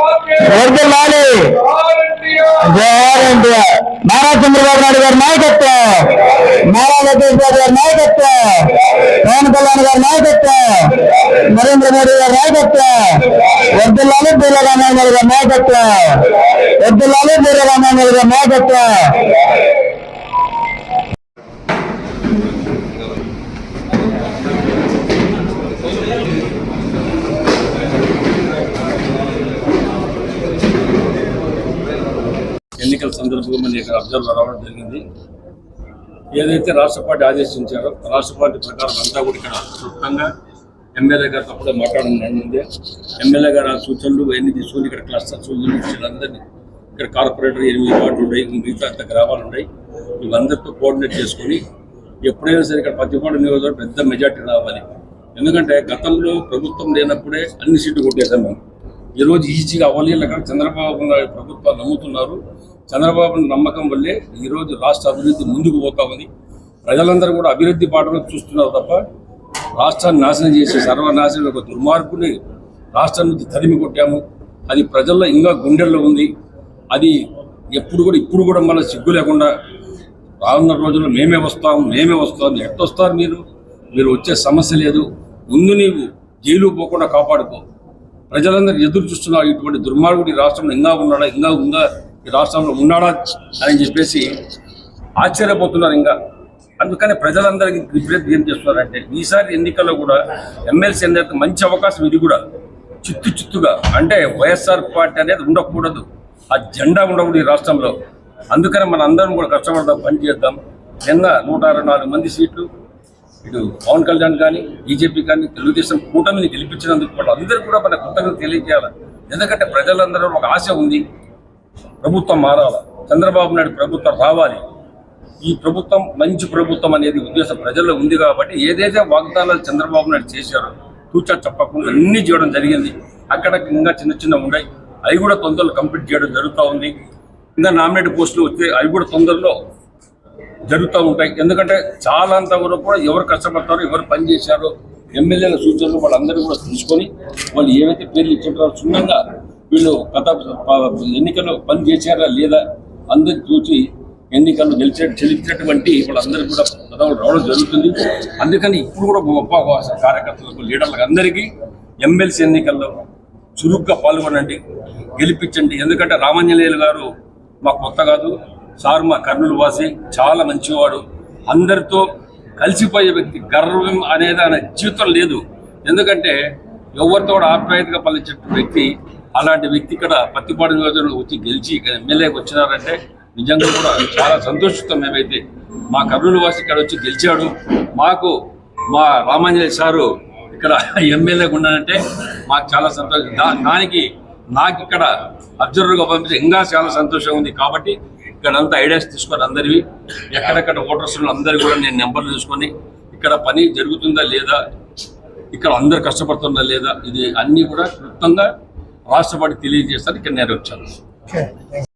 వర్దిల్లాలి జవహర్ ఎన్టీఆర్ నారా చంద్రబాబు నాయుడు గారి నాయకత్వం. నారా లోకేష్ బాబు గారి నాయకత్వం. పవన్ కళ్యాణ్ గారి నాయకత్వం. నరేంద్ర మోడీ గారి నాయకత్వం. వర్దిల్లాలి బీర్ల రామారావు గారి నాయకత్వం. వర్దిల్లాలి బీర్ల రామారావు గారి నాయకత్వం. ఎన్నికల సందర్భంగా మన ఇక్కడ అబ్జర్వ్ రావడం జరిగింది. ఏదైతే రాష్ట్ర పార్టీ ఆదేశించారో రాష్ట్ర పార్టీ ప్రకారం అంతా కూడా ఇక్కడ క్లుప్తంగా ఎమ్మెల్యే గారితో కూడా మాట్లాడడం జరిగింది. ఎమ్మెల్యే గారు ఆ సూచనలు అన్ని తీసుకొని ఇక్కడ క్లస్టర్ సూచనలు అందరినీ ఇక్కడ కార్పొరేటర్ ఎనిమిది వార్డులు ఉన్నాయి మిగతా అంత గ్రామాలు ఉన్నాయి. వీళ్ళందరితో కోఆర్డినేట్ చేసుకొని ఎప్పుడైనా సరే ఇక్కడ పత్తిపాడు నియోజకవర్గం పెద్ద మెజార్టీ రావాలి. ఎందుకంటే గతంలో ప్రభుత్వం లేనప్పుడే అన్ని సీట్లు కొట్టేసాం మేము. ఈరోజు ఈజీగా అవ్వలేదు అక్కడ చంద్రబాబు నాయుడు ప్రభుత్వాలు నమ్ముతున్నారు. చంద్రబాబు నమ్మకం వల్లే ఈరోజు రాష్ట్ర అభివృద్ధి ముందుకు పోతా ఉంది ప్రజలందరూ కూడా అభివృద్ధి బాటలో చూస్తున్నారు తప్ప రాష్ట్రాన్ని నాశనం చేసే సర్వనాశనం ఒక దుర్మార్గుని రాష్ట్రం నుంచి తరిమి కొట్టాము. అది ప్రజల్లో ఇంకా గుండెల్లో ఉంది. అది ఎప్పుడు కూడా ఇప్పుడు కూడా మన సిగ్గు లేకుండా రానున్న రోజుల్లో మేమే వస్తాం మేమే వస్తాం ఎట్టొస్తారు మీరు? మీరు వచ్చే సమస్య లేదు. ముందు నీవు జైలు పోకుండా కాపాడుకో. ప్రజలందరూ ఎదురు చూస్తున్నారు. ఇటువంటి దుర్మార్గుడు రాష్ట్రంలో ఇంకా ఉన్నాడా ఇంకా ఉందా? ఈ రాష్ట్రంలో ఉన్నాడా అని చెప్పేసి ఆశ్చర్యపోతున్నారు ఇంకా. అందుకని ప్రజలందరికీ విపరీతం ఏం చేస్తున్నారంటే ఈసారి ఎన్నికల్లో కూడా ఎమ్మెల్సీ అనేది మంచి అవకాశం ఇది కూడా. చిత్తు చిత్తుగా. అంటే వైఎస్ఆర్ పార్టీ అనేది ఉండకూడదు. ఆ జెండా ఉండకూడదు ఈ రాష్ట్రంలో. అందుకని మన అందరం కూడా కష్టపడదాం పని చేద్దాం. నిన్న నూట అరవై నాలుగు మంది సీట్లు ఇటు పవన్ కళ్యాణ్ కానీ బీజేపీ కానీ తెలుగుదేశం కూటమిని గెలిపించినందుకు వాళ్ళందరూ కూడా మన కృతజ్ఞత తెలియజేయాలి. ఎందుకంటే ప్రజలందరూ ఒక ఆశ ఉంది. ప్రభుత్వం మారాలి చంద్రబాబు నాయుడు ప్రభుత్వం రావాలి. ఈ ప్రభుత్వం మంచి ప్రభుత్వం అనేది ఉద్దేశం ప్రజల్లో ఉంది కాబట్టి ఏదైతే వాగ్దానాలు చంద్రబాబు నాయుడు చేశారో తూచా చెప్పకుండా అన్ని చేయడం జరిగింది. అక్కడ ఇంకా చిన్న చిన్న ఉన్నాయి. అవి కూడా తొందరలో కంప్లీట్ చేయడం జరుగుతూ ఉంది. ఇంకా నామినేట్ పోస్టులు వస్తే అవి కూడా తొందరలో జరుగుతూ ఉంటాయి. ఎందుకంటే చాలా అంత వరకు కూడా ఎవరు కష్టపడతారో ఎవరు పని చేశారో ఎమ్మెల్యేల సూచనలు వాళ్ళందరూ కూడా తీసుకొని వాళ్ళు ఏవైతే పేర్లు ఇచ్చారో క్షుణ్ణంగా వీళ్ళు గత ఎన్నికల్లో పని చేశారా లేదా అందరు చూసి ఎన్నికల్లో గెలిచే గెలిచినటువంటి వాళ్ళందరూ కూడా పదవులు రావడం జరుగుతుంది. అందుకని ఇప్పుడు కూడా గొప్ప కార్యకర్తలకు లీడర్లకు అందరికీ ఎమ్మెల్సీ ఎన్నికల్లో చురుగ్గా పాల్గొనండి గెలిపించండి. ఎందుకంటే రామాంజనేయులు గారు మా కొత్త కాదు సార్ మా కర్నూలు వాసి చాలా మంచివాడు. అందరితో కలిసిపోయే వ్యక్తి గర్వం అనేది ఆయన జీవితం లేదు. ఎందుకంటే ఎవరితో కూడా ఆప్యాయతగా పలిచే వ్యక్తి అలాంటి వ్యక్తి ఇక్కడ పత్తిపాడు నియోజకవర్గంలో వచ్చి గెలిచి ఎమ్మెల్యేకి వచ్చినారంటే నిజంగా కూడా చాలా సంతోషిస్తాం మేమైతే. మా కర్నూలు వాసి ఇక్కడ వచ్చి గెలిచాడు. మాకు మా రామాంజలి సారు ఇక్కడ ఎమ్మెల్యేగా ఉన్నానంటే మాకు చాలా సంతోషం. దా- దానికి నాకు ఇక్కడ అబ్జర్వర్గా పంపిస్తే ఇంకా చాలా సంతోషం ఉంది కాబట్టి ఇక్కడ అంతా ఐడియాస్ తీసుకొని అందరివి ఎక్కడెక్కడ ఓటర్స్ అందరు కూడా నేను నెంబర్లు తీసుకొని ఇక్కడ పని జరుగుతుందా లేదా ఇక్కడ అందరు కష్టపడుతుందా లేదా ఇది అన్నీ కూడా క్లుప్తంగా రాష్ట్రపతి తెలియజేస్తారు. ఇక్కడ నేను వచ్చాను.